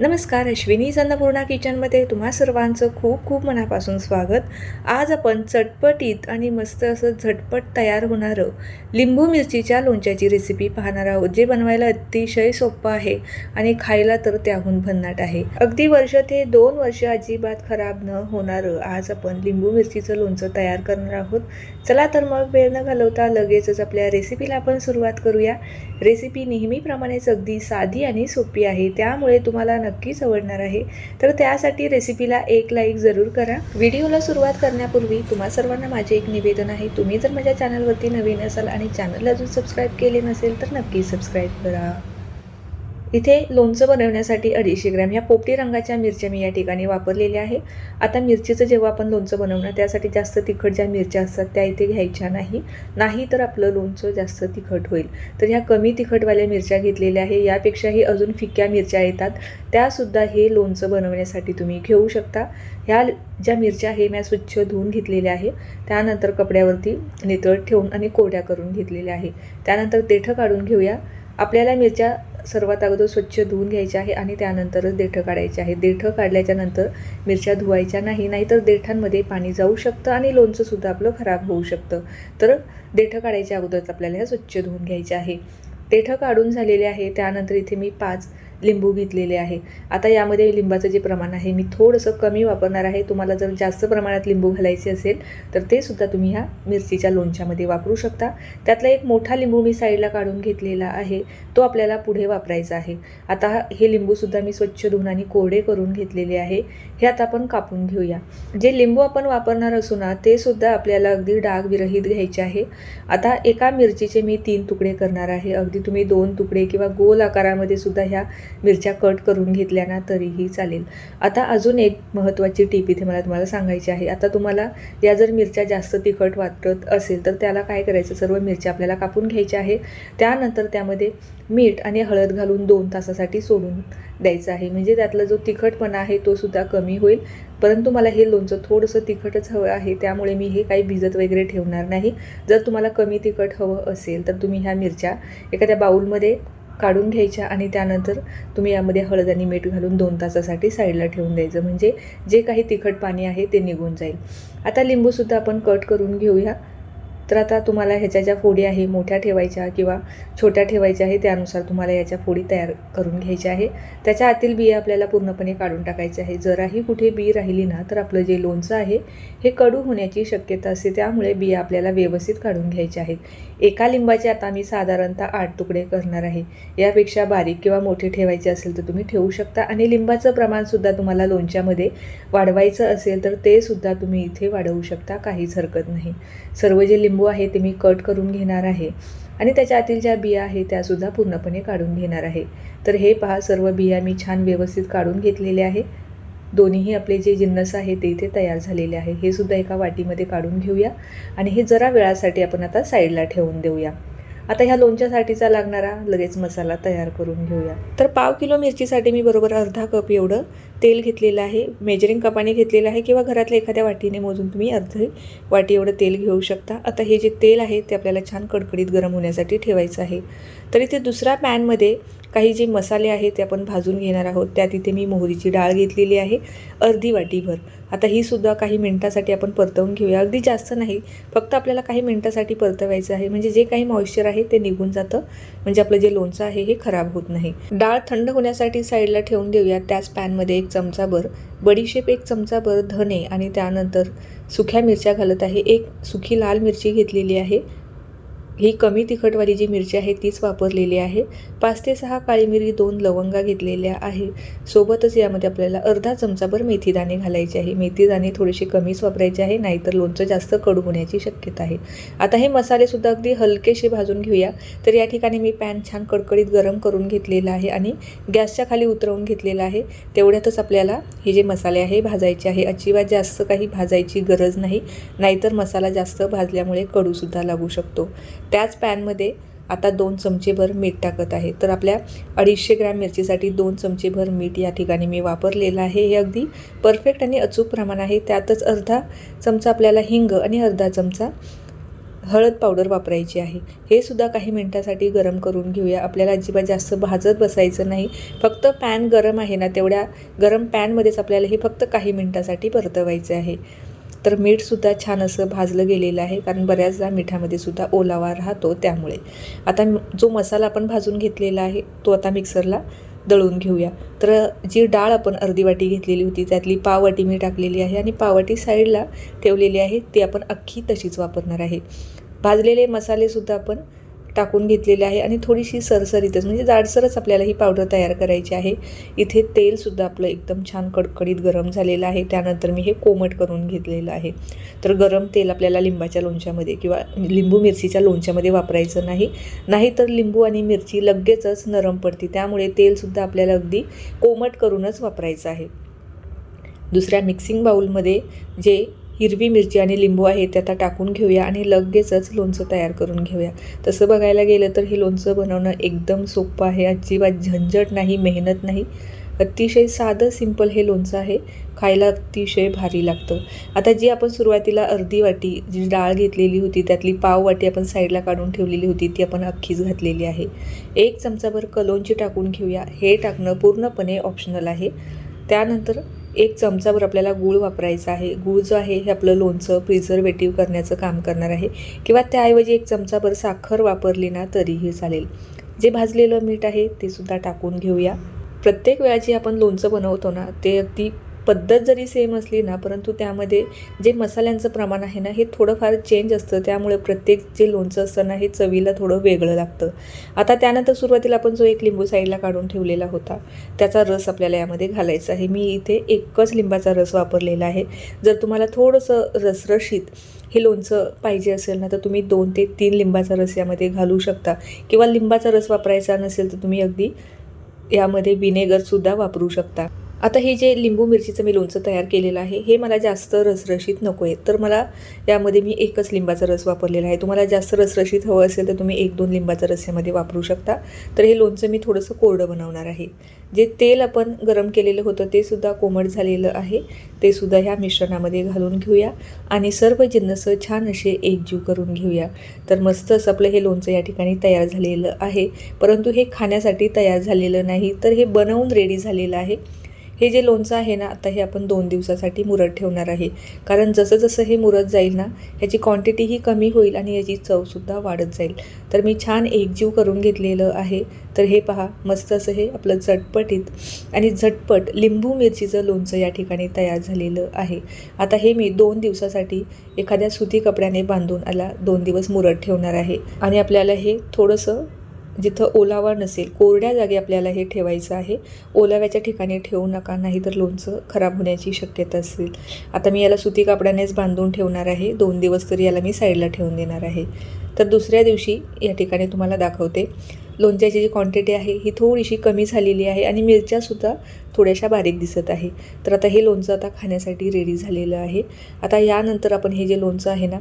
नमस्कार अश्विनी अन्नपूर्णा किचनमध्ये तुम्हा सर्वांचं खूप खूप मनापासून स्वागत. आज आपण चटपटीत आणि मस्त असं झटपट तयार होणारं लिंबू मिरचीच्या लोणच्याची रेसिपी पाहणार आहोत जे बनवायला अतिशय सोपं आहे आणि खायला तर त्याहून भन्नाट आहे. अगदी वर्ष ते दोन वर्ष अजिबात खराब न होणारं आज आपण लिंबू मिरचीचं लोणचं तयार करणार आहोत. चला तर मग वेळ न घालवता लगेचच आपल्या रेसिपीला आपण सुरुवात करूया. रेसिपी नेहमीप्रमाणेच अगदी साधी आणि सोपी आहे त्यामुळे तुम्हाला नक्कीच आवडणार आहे. तर त्यासाठी रेसिपीला एक लाईक जरूर करा. व्हिडिओला सुरुवात करण्यापूर्वी तुम्हा सर्वांना माझे एक निवेदन आहे. तुम्ही जर माझ्या चॅनलवरती नवीन असाल आणि चॅनलला अजून सबस्क्राईब केले नसेल तर नक्की सबस्क्राईब करा. इथे लोणचं बनवण्यासाठी अडीचशे ग्रॅम ह्या पोपटी रंगाच्या मिरच्या मी या ठिकाणी वापरलेल्या आहे. आता मिरचीचं जेव्हा आपण लोणचं बनवणार त्यासाठी जास्त तिखट ज्या मिरच्या असतात त्या इथे घ्यायच्या नाही. नाही तर आपलं लोणचं जास्त तिखट होईल. तर ह्या कमी तिखटवाल्या मिरच्या घेतलेल्या आहे. यापेक्षाही अजून फिक्या मिरच्या येतात. त्यासुद्धा हे लोणचं बनवण्यासाठी तुम्ही घेऊ शकता. ह्या ज्या मिरच्या आहे मी स्वच्छ धुवून घेतलेल्या आहे. त्यानंतर कपड्यावरती नितळ ठेवून आणि कोरड्या करून घेतलेल्या आहे. त्यानंतर देठं काढून घेऊया. आपल्याला मिरच्या सर्वात अगोदर स्वच्छ धुवून घ्यायचे आहे आणि त्यानंतरच देठं काढायचे आहे. देठं काढल्याच्या नंतर मिरच्या धुवायच्या नाही नाहीतर देठांमध्ये पाणी जाऊ शकतं आणि लोणचंसुद्धा आपलं खराब होऊ शकतं. तर देठं काढायच्या अगोदरच आपल्याला ह्या स्वच्छ धुवून घ्यायच्या आहे. देठं काढून झालेले आहे. त्यानंतर इथे मी पाच लिंबू घेतलेले आहे. आता यामध्ये लिंबाचं जे प्रमाण आहे मी थोडंसं कमी वापरणार आहे. तुम्हाला जर जास्त प्रमाणात लिंबू घालायचे असेल तर ते सुद्धा तुम्ही ह्या मिरचीच्या लोणच्यामध्ये वापरू शकता. त्यातला एक मोठा लिंबू मी साईडला काढून घेतलेला आहे. तो आपल्याला पुढे वापरायचा आहे. आता हे लिंबूसुद्धा मी स्वच्छ धुवून आणि कोरडे करून घेतलेले आहे. हे आता आपण कापून घेऊया. जे लिंबू आपण वापरणार असू ना ते सुद्धा आपल्याला अगदी डाग विरहित घ्यायचे आहे. आता एका मिरचीचे मी तीन तुकडे करणार आहे. अगदी तुम्ही दोन तुकडे किंवा गोल आकारामध्ये सुद्धा ह्या मिरच्या कट करून घेतल्या ना तरीही चालेल. आता अजून एक महत्त्वाची टीप इथे मला तुम्हाला सांगायची आहे. आता तुम्हाला या जर मिरच्या जास्त तिखट वाटत असेल तर त्याला काय करायचं? सर्व मिरच्या आपल्याला कापून घ्यायच्या आहे त्यानंतर त्यामध्ये मीठ आणि हळद घालून दोन तासासाठी सोडून द्यायचं आहे. म्हणजे त्यातला जो तिखटपणा आहे तो सुद्धा कमी होईल. परंतु मला हे लोणचं थोडंसं तिखटच हवं आहे. त्यामुळे मी हे काही भिजत वगैरे ठेवणार नाही. जर तुम्हाला कमी तिखट हवं असेल तर तुम्ही ह्या मिरच्या एखाद्या बाऊलमध्ये काढून घ्यायच्या आणि त्यानंतर तुम्ही यामध्ये हळद आणि मीठ घालून दोन तासासाठी साईडला ठेवून द्यायचं. म्हणजे जे काही तिखट पाणी आहे ते निघून जाईल. आता लिंबूसुद्धा आपण कट करून घेऊया. तर आता तुम्हाला ह्याच्या ज्या फोडी आहे मोठ्या ठेवायच्या किंवा छोट्या ठेवायच्या आहे त्यानुसार तुम्हाला याच्या फोडी तयार करून घ्यायच्या आहे. त्याच्या आतील बिया आपल्याला पूर्णपणे काढून टाकायचे आहे. जराही कुठे बी राहिली ना तर आपलं जे लोणचं आहे हे कडू होण्याची शक्यता असते. त्यामुळे बिया आपल्याला व्यवस्थित काढून घ्यायच्या आहेत. एका लिंबाचे आता मी साधारणतः आठ तुकडे करणार आहे. यापेक्षा बारीक किंवा मोठे ठेवायचे असेल तर तुम्ही ठेवू शकता. आणि लिंबाचं प्रमाणसुद्धा तुम्हाला लोणच्यामध्ये वाढवायचं असेल तर ते सुद्धा तुम्ही इथे वाढवू शकता. काहीच हरकत नाही. सर्व जे लिंब आहे ते मी कट करून घेणार आहे. आणि त्याच्या आतील ज्या बिया आहे त्यासुद्धा पूर्णपणे काढून घेणार आहे. तर हे पहा सर्व बिया मी छान व्यवस्थित काढून घेतलेले आहे. दोन्हीही आपले जे जिन्नस आहे ते इथे तयार झालेले आहे. हे सुद्धा एका वाटीमध्ये काढून घेऊया. आणि हे जरा वेळासाठी आपण आता साईडला ठेवून देऊया. आता ह्या लोणच्यासाठीचा लागणारा लगेच मसाला तयार करून घेऊया. तर पाव किलो मिरचीसाठी मी बरोबर अर्धा कप एवढं तेल घेतलेलं आहे मेजरिंग कपाने घेतलेलं आहे किंवा घरातल्या एखाद्या वाटीने मोजून तुम्ही अर्धी वाटी एवढं तेल घेऊ शकता. आता हे जे तेल आहे ते आपल्याला छान कडकडीत गरम होण्यासाठी ठेवायचं आहे. तर इथे दुसऱ्या पॅनमध्ये काही जे मसाले आहेत ते आपण भाजून घेणार आहोत. त्यात इथे मी मोहरीची डाळ घेतलेली आहे अर्धी वाटीभर. आता ही सुद्धा काही मिनटासाठी आपण परतवून घेऊया. अगदी जास्त नाही फक्त आपल्याला काही मिनटासाठी परतवायचं आहे. म्हणजे जे काही मॉइश्चर आहे ते निघून जातं. म्हणजे आपलं जे लोणचं आहे हे खराब होत नाही. डाळ थंड होण्यासाठी साईडला ठेवून देऊया. त्याच पॅनमध्ये एक चमचाभर बडीशेप एक चमचाभर धने आणि त्यानंतर सुख्या मिरच्या घालत आहे. एक सुखी लाल मिरची घेतलेली आहे. ही कमी तिखटवाली जी मिरची आहे तीच वापरलेली आहे. पाच ते सहा काळी मिरी दोन लवंगा घेतलेल्या आहे. सोबतच यामध्ये आपल्याला अर्धा चमचाभर मेथीदाणे घालायचे आहे. मेथीदाणे थोडेसे कमीच वापरायचे आहे नाहीतर लोणचं जास्त कडू होण्याची शक्यता आहे. आता हे मसालेसुद्धा अगदी हलकेसे भाजून घेऊया. तर या ठिकाणी मी पॅन छान कडकडीत गरम करून घेतलेला आहे आणि गॅसच्या खाली उतरवून घेतलेला आहे. तेवढ्यातच आपल्याला हे जे मसाले आहे भाजायचे आहे अजिबात जास्त काही भाजायची गरज नाही. नाहीतर मसाला जास्त भाजल्यामुळे कडूसुद्धा लागू शकतो. त्याच पॅनमध्ये आता दोन चमचेभर मीठ टाकत आहे. तर आपल्या अडीचशे ग्रॅम मिरचीसाठी दोन चमचेभर मीठ या ठिकाणी मी वापरलेलं आहे. हे अगदी परफेक्ट आणि अचूक प्रमाण आहे. त्यातच अर्धा चमचा आपल्याला हिंग आणि अर्धा चमचा हळद पावडर वापरायची आहे. हे सुद्धा काही मिनटासाठी गरम करून घेऊया. आपल्याला अजिबात जास्त भाजत बसायचं नाही. फक्त पॅन गरम आहे ना तेवढ्या गरम पॅनमध्येच आपल्याला हे फक्त काही मिनटासाठी परतवायचं आहे. तर मीठसुद्धा छान असं भाजलं गेलेलं आहे कारण बऱ्याचदा मिठामध्ये सुद्धा ओलावा राहतो त्यामुळे. आता जो मसाला आपण भाजून घेतलेला आहे तो आता मिक्सरला दळून घेऊया. तर जी डाळ आपण अर्धी वाटी घेतलेली होती त्यातली पाववाटी मी टाकलेली आहे आणि पाववाटी साईडला ठेवलेली आहे ती आपण अख्खी तशीच वापरणार आहे. भाजलेले मसालेसुद्धा आपण टाकून घेतलेले आहे आणि थोडीशी सरसरीतच म्हणजे जाडसरच आपल्याला ही पावडर तयार करायची आहे. इथे तेलसुद्धा आपलं एकदम छान कडकडीत गरम झालेलं आहे. त्यानंतर मी हे कोमट करून घेतलेलं आहे. तर गरम तेल आपल्याला लिंबाच्या लोणच्यामध्ये किंवा लिंबू मिरचीच्या लोणच्यामध्ये वापरायचं नाही. नाहीतर लिंबू आणि मिरची लगेचच नरम पडते. त्यामुळे तेलसुद्धा आपल्याला अगदी कोमट करूनच वापरायचं आहे. दुसऱ्या मिक्सिंग बाऊलमध्ये जे हिरवी मिरची आणि लिंबू आहे ते आता टाकून घेऊया आणि लगेचच लोणचं तयार करून घेऊया. तसं बघायला गेलं तर हे लोणचं बनवणं एकदम सोपं आहे अजिबात झंझट नाही मेहनत नाही. अतिशय साधं सिंपल हे लोणचं आहे. खायला अतिशय भारी लागतं. आता जी आपण सुरुवातीला अर्धी वाटी जी डाळ घेतलेली होती त्यातली पाव वाटी आपण साईडला काढून ठेवलेली होती ती आपण अख्खीच घातलेली आहे. एक चमचाभर कलोंची टाकून घेऊया. हे टाकणं पूर्णपणे ऑप्शनल आहे. त्यानंतर एक चमचाभर आपल्याला गूळ वापरायचा आहे. गूळ जो आहे हे आपलं लोणचं प्रिझर्वेटिव्ह करण्याचं काम करणार आहे. किंवा त्याऐवजी एक चमचाभर साखर वापरली ना तरीही चालेल. जे भाजलेलं मीठ आहे ते सुद्धा टाकून घेऊया. प्रत्येक वेळा जे आपण लोणचं बनवतो ना ते अगदी पद्धत जरी सेम असली ना परंतु त्यामध्ये जे मसाल्यांचं प्रमाण आहे ना हे थोडंफार चेंज असतं. त्यामुळे प्रत्येक जे लोणचं असतं ना हे चवीला थोडं वेगळं लागतं. आता त्यानंतर सुरुवातीला आपण जो एक लिंबू साईडला काढून ठेवलेला होता त्याचा रस आपल्याला यामध्ये घालायचा आहे. मी इथे एकच लिंबाचा रस वापरलेला आहे. जर तुम्हाला थोडंसं रसरशीत हे लोणचं पाहिजे असेल ना तर तुम्ही दोन ते तीन लिंबाचा रस यामध्ये घालू शकता. किंवा लिंबाचा रस वापरायचा नसेल तर तुम्ही अगदी यामध्ये विनेगरसुद्धा वापरू शकता. आता हे जे लिंबू मिरचीचं मी लोणचं तयार केलेलं आहे हे मला जास्त रसरशीत नको आहे तर मला यामध्ये मी एकच लिंबाचा रस वापरलेला आहे. तुम्हाला जास्त रसरशीत हवं असेल तर तुम्ही एक दोन लिंबाचा रस यामध्ये वापरू शकता. तर हे लोणचं मी थोडंसं कोरडं बनवणार आहे. जे तेल आपण गरम केलेलं होतं ते सुद्धा कोमट झालेलं आहे. ते सुद्धा ह्या मिश्रणामध्ये घालून घेऊया. आणि सर्व जिन्नसं छान असे एकजीव करून घेऊया. तर मस्त असं आपलं हे लोणचं या ठिकाणी तयार झालेलं आहे. परंतु हे खाण्यासाठी तयार झालेलं नाही. तर हे बनवून रेडी झालेलं आहे. हे जे लोणचं आहे ना आता हे आपण दोन दिवसासाठी मुरत ठेवणार आहे. कारण जसं जसं हे मुरत जाईल ना ह्याची क्वांटिटीही कमी होईल आणि याची चवसुद्धा वाढत जाईल. तर मी छान एकजीव करून घेतलेलं आहे. तर हे पहा मस्त असं हे आपलं झटपटीत आणि झटपट लिंबू मिरचीचं लोणचं या ठिकाणी तयार झालेलं आहे. आता हे मी दोन दिवसासाठी एखाद्या सुती कपड्याने बांधून आला दोन दिवस मुरत ठेवणार आहे. आणि आपल्याला हे थोडंसं जिथं ओलावा नसेल कोरड्या जागी आपल्याला हे ठेवायचं आहे. ओलाव्याच्या ठिकाणी ठेवू नका नाहीतर लोणचं खराब होण्याची शक्यता असेल. आता मी याला सुती कापडानेच बांधून ठेवणार आहे. दोन दिवस तरी याला मी साईडला ठेवून देणार आहे. तर दुसऱ्या दिवशी या ठिकाणी तुम्हाला दाखवते. लोणच्याची जी क्वांटिटी आहे ही थोडीशी कमी झालेली आहे आणि मिरच्यासुद्धा थोड्याशा बारीक दिसत आहे. तर आता हे लोणचं आता खाण्यासाठी रेडी झालेलं आहे. आता यानंतर आपण हे जे लोणचं आहे ना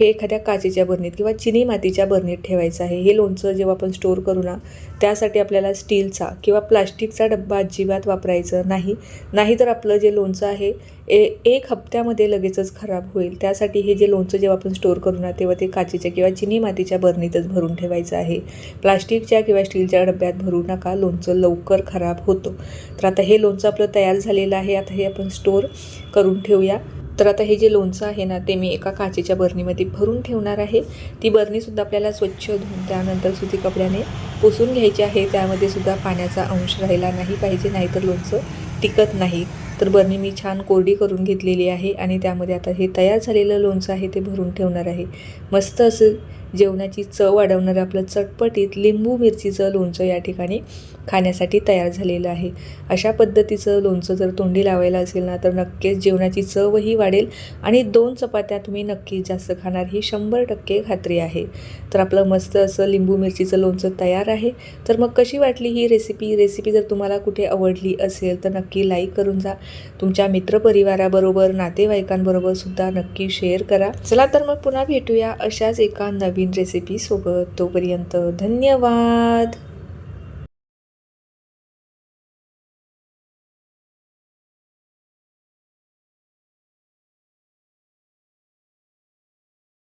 हे एखाद्या काचेच्या बरणीत किंवा चिनी मातीच्या बरणीत ठेवायचं आहे. हे लोणचं जेव्हा आपण स्टोअर करू ना त्यासाठी आपल्याला स्टीलचा किंवा प्लास्टिकचा डब्बा अजिबात वापरायचं नाही. नाहीतर आपलं जे लोणचं आहे ए एक हप्त्यामध्ये लगेचच खराब होईल. त्यासाठी हे जे लोणचं जेव्हा आपण स्टोअर करू ना तेव्हा ते काचेच्या किंवा चिनी मातीच्या बरणीतच भरून ठेवायचं आहे. प्लास्टिकच्या किंवा स्टीलच्या डब्यात भरू नका लोणचं लवकर खराब होतं. तर आता हे लोणचं आपलं तयार झालेलं आहे. आता हे आपण स्टोअर करून ठेवूया. तर आता हे जे लोणचं आहे ना ते मी एका काचेच्या बरणीमध्ये भरून ठेवणार आहे. ती बरणीसुद्धा आपल्याला स्वच्छ धुवून त्यानंतर सुती कपड्याने पुसून घ्यायची आहे. त्यामध्ये सुद्धा पाण्याचा अंश राहिला नाही पाहिजे नाहीतर लोणचं टिकत नाही. तर बरणी मी छान कोरडी करून घेतलेली आहे आणि त्यामध्ये आता हे तयार झालेलं लोणचं आहे ते भरून ठेवणार आहे. मस्त असं जेवणाची चव वाढवणारं आपलं चटपटीत लिंबू मिरचीचं लोणचं या ठिकाणी खाण्यासाठी तयार झालेलं आहे. अशा पद्धतीचं लोणचं जर तोंडी लावायला असेल ना तर नक्कीच जेवणाची चवही वाढेल आणि दोन चपात्या तुम्ही नक्कीच जास्त खाणार ही शंभर टक्के खात्री आहे. तर आपलं मस्त असं लिंबू मिरचीचं लोणचं तयार आहे. तर मग कशी वाटली ही रेसिपी रेसिपी जर तुम्हाला कुठे आवडली असेल तर नक्की लाईक करून जा. तुमच्या मित्रपरिवाराबरोबर नातेवाईकांबरोबर सुद्धा नक्की शेअर करा. चला तर मग पुन्हा भेटूया अशाच एका नवीन रेसिपीसोबत तोपर्यंत धन्यवाद!